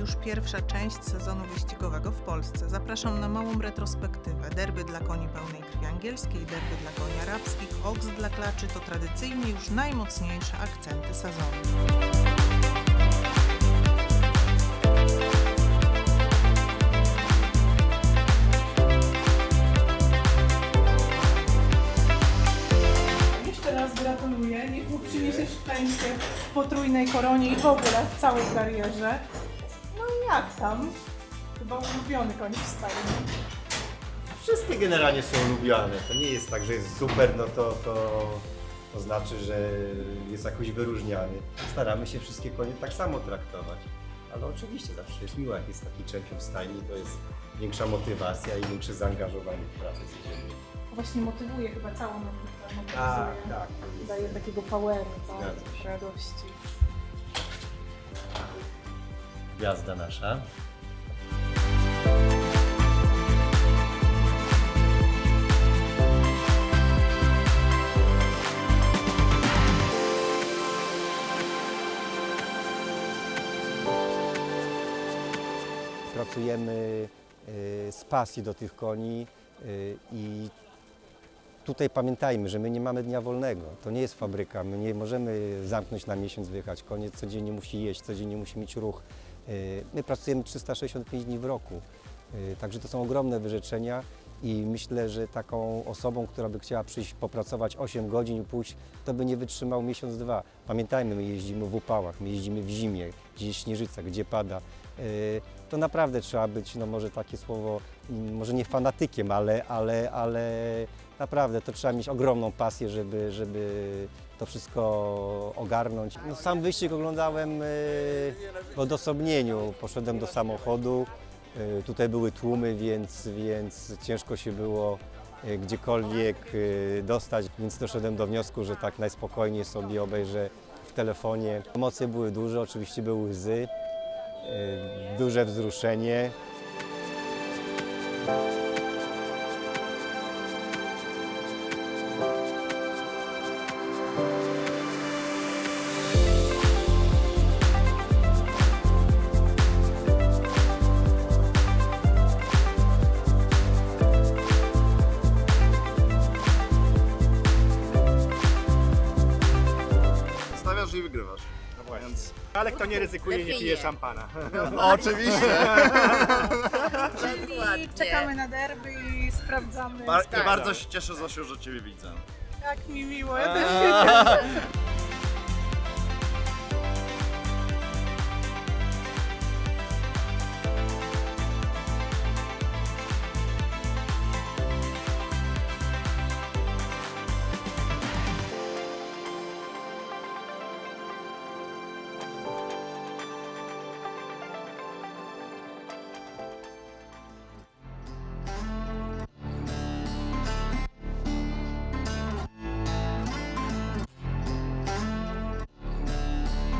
już pierwsza część sezonu wyścigowego w Polsce. Zapraszam na małą retrospektywę. Derby dla koni pełnej krwi angielskiej, derby dla koni arabskich, oks dla klaczy to tradycyjnie już najmocniejsze akcenty sezonu. Jeszcze raz gratuluję. Niech mu przyniesie szczęście w potrójnej koronie i w ogóle w całej karierze. Jak tam? Chyba ulubiony koń w stajni. Wszystkie generalnie są lubiane. To nie jest tak, że jest super, no to, to, to znaczy, że jest jakoś wyróżniany. Staramy się wszystkie konie tak samo traktować. Ale oczywiście zawsze jest miło, jak jest taki czempion w stajni, to jest większa motywacja i większe zaangażowanie w pracę codziennie. Właśnie motywuje chyba całą ekipę. Tak, mobilizuje. tak. Daje takiego poweru, tak, Zgadza się. radości. Gwiazda nasza. Pracujemy y, z pasji do tych koni y, i tutaj pamiętajmy, że my nie mamy dnia wolnego. To nie jest fabryka. My nie możemy zamknąć na miesiąc, wyjechać. Koniec codziennie musi jeść, codziennie musi mieć ruch. Y, My pracujemy 365 dni w roku. Y, Także to są ogromne wyrzeczenia i myślę, że taką osobą, która by chciała przyjść popracować 8 godzin pójść, to by nie wytrzymał miesiąc, dwa. Pamiętajmy, my jeździmy w upałach, my jeździmy w zimie, gdzie śnieżyca, gdzie pada. Y, To naprawdę trzeba być, no może takie słowo, mm, może nie fanatykiem, ale, ale, ale naprawdę to trzeba mieć ogromną pasję, żeby, żeby to wszystko ogarnąć. No, sam wyścig oglądałem y, w odosobnieniu. Poszedłem do samochodu. Y, Tutaj były tłumy, więc, więc ciężko się było y, gdziekolwiek dostać, więc doszedłem do wniosku, że tak najspokojniej sobie obejrzę w telefonie. Emocje były duże, oczywiście były łzy, duże wzruszenie. Stawiasz i wygrywasz. No właśnie. Ale kto nie ryzykuje, nie Lepiej pije nie. szampana. Oczywiście. Czyli czekamy na derby i sprawdzamy. Bar-. I bardzo się cieszę, Zosiu, że Ciebie widzę. Jak mi miło, ja też się cieszę.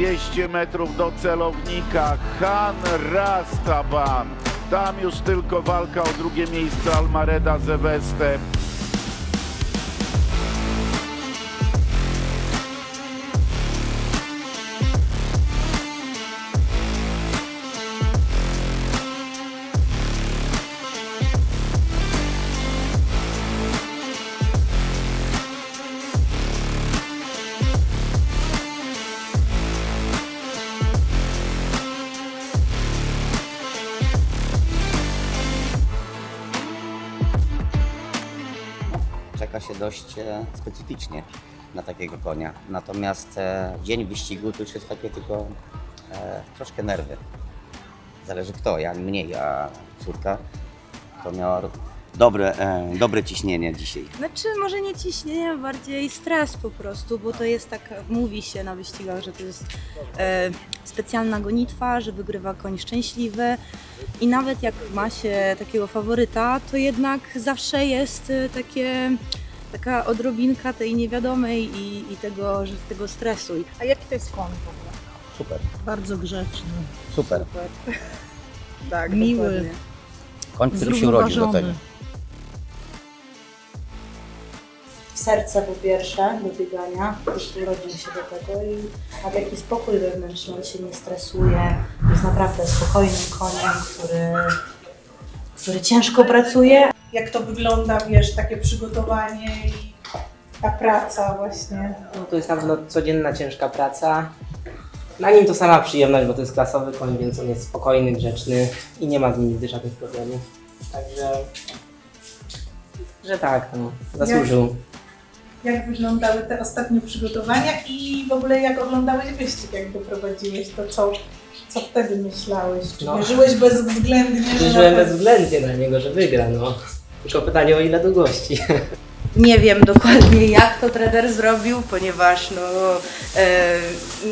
Dwieście metrów do celownika. Han Rastaban. Tam już tylko walka o drugie miejsce Almareda z czeka się dość e, specyficznie na takiego konia. Natomiast e, dzień wyścigu to już jest takie tylko e, troszkę nerwy. Zależy kto, ja mniej, a córka to miała dobre, e, dobre ciśnienie dzisiaj. Znaczy może nie ciśnienie, bardziej stres po prostu, bo to jest tak, mówi się na wyścigach, że to jest e, specjalna gonitwa, że wygrywa koń szczęśliwy i nawet jak ma się takiego faworyta, to jednak zawsze jest e, takie, taka odrobinka tej niewiadomej i, i tego, że, tego stresu. A jaki to jest koń w ogóle? Super, Bardzo grzeczny, super. Tak, miły. Koń, który się urodził do tego. zrównoważony. Serce po pierwsze do biegania, prostu urodził się do tego i ma taki spokój wewnętrzny, on się nie stresuje, jest naprawdę spokojnym koniem, który, który ciężko pracuje. Jak to wygląda, wiesz, takie przygotowanie i ta praca właśnie? No, to jest na pewno codzienna, ciężka praca. Na nim to sama przyjemność, bo to jest klasowy koń, więc on jest spokojny, grzeczny i nie ma z nim nigdy żadnych problemów. Także, że tak, no, zasłużył. Jak wyglądały te ostatnie przygotowania i w ogóle jak oglądałeś wyścig, jak go prowadziłeś, to co, co wtedy myślałeś? Czy No. wierzyłeś bezwzględnie, że Żyłem na bezwzględnie na niego, że wygra, no. Tylko pytanie o ile do gości. Nie wiem dokładnie jak to trener zrobił, ponieważ no, e,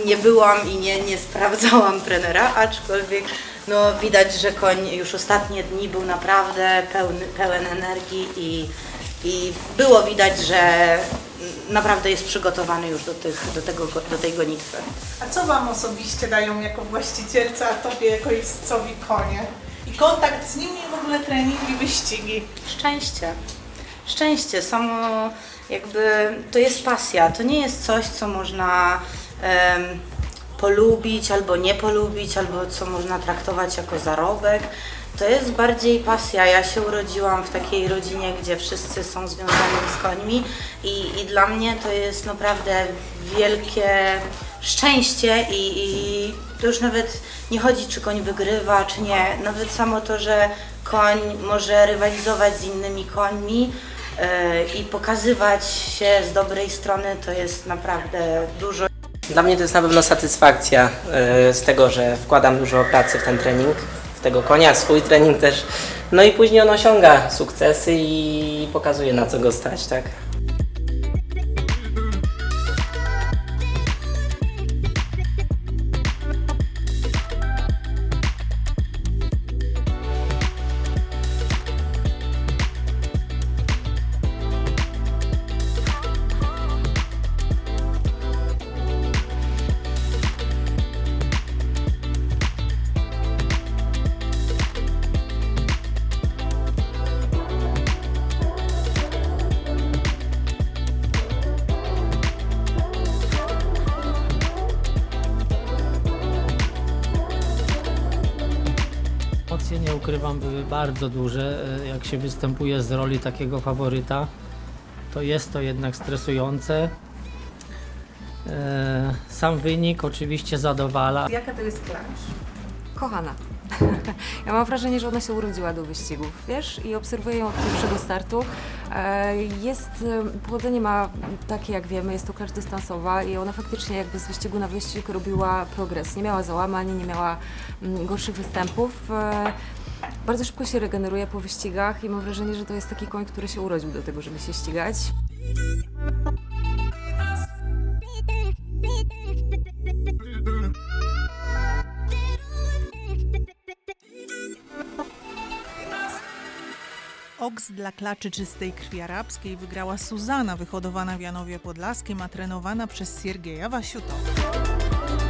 nie byłam i nie, nie sprawdzałam trenera, aczkolwiek no, widać, że koń już ostatnie dni był naprawdę pełny, pełen energii i, i było widać, że naprawdę jest przygotowany już do, tych, do, tego, do tej gonitwy. A co Wam osobiście dają jako właścicielce, a Tobie jako jeźdźcowi konie? I kontakt z nimi, w ogóle trening i wyścigi. Szczęście. Szczęście, samo jakby to jest pasja. To nie jest coś, co można em, polubić albo nie polubić, albo co można traktować jako zarobek. To jest bardziej pasja. Ja się urodziłam w takiej rodzinie, gdzie wszyscy są związani z końmi i, i dla mnie to jest naprawdę wielkie szczęście i, i to już nawet nie chodzi, czy koń wygrywa, czy nie. Nawet samo to, że koń może rywalizować z innymi końmi e, i pokazywać się z dobrej strony, to jest naprawdę dużo. Dla mnie to jest na pewno satysfakcja e, z tego, że wkładam dużo pracy w ten trening, tego konia, swój trening też. No i później on osiąga sukcesy i pokazuje na co go stać, tak? Emocje, nie ukrywam, były bardzo duże. E, Jak się występuje z roli takiego faworyta, to jest to jednak stresujące. E, Sam wynik oczywiście zadowala. Jaka to jest klacz? Kochana. Ja mam wrażenie, że ona się urodziła do wyścigów, wiesz, i obserwuję ją od pierwszego startu. E, Jest, e, powodzenie ma takie, jak wiemy, jest to klacz dystansowa i ona faktycznie jakby z wyścigu na wyścig robiła progres. Nie miała załamań, nie miała mm, gorszych występów. E, Bardzo szybko się regeneruje po wyścigach i mam wrażenie, że to jest taki koń, który się urodził do tego, żeby się ścigać. Oks dla klaczy czystej krwi arabskiej wygrała Suzana, wyhodowana w Janowie Podlaskim, a trenowana przez Siergieja Wasiutowa.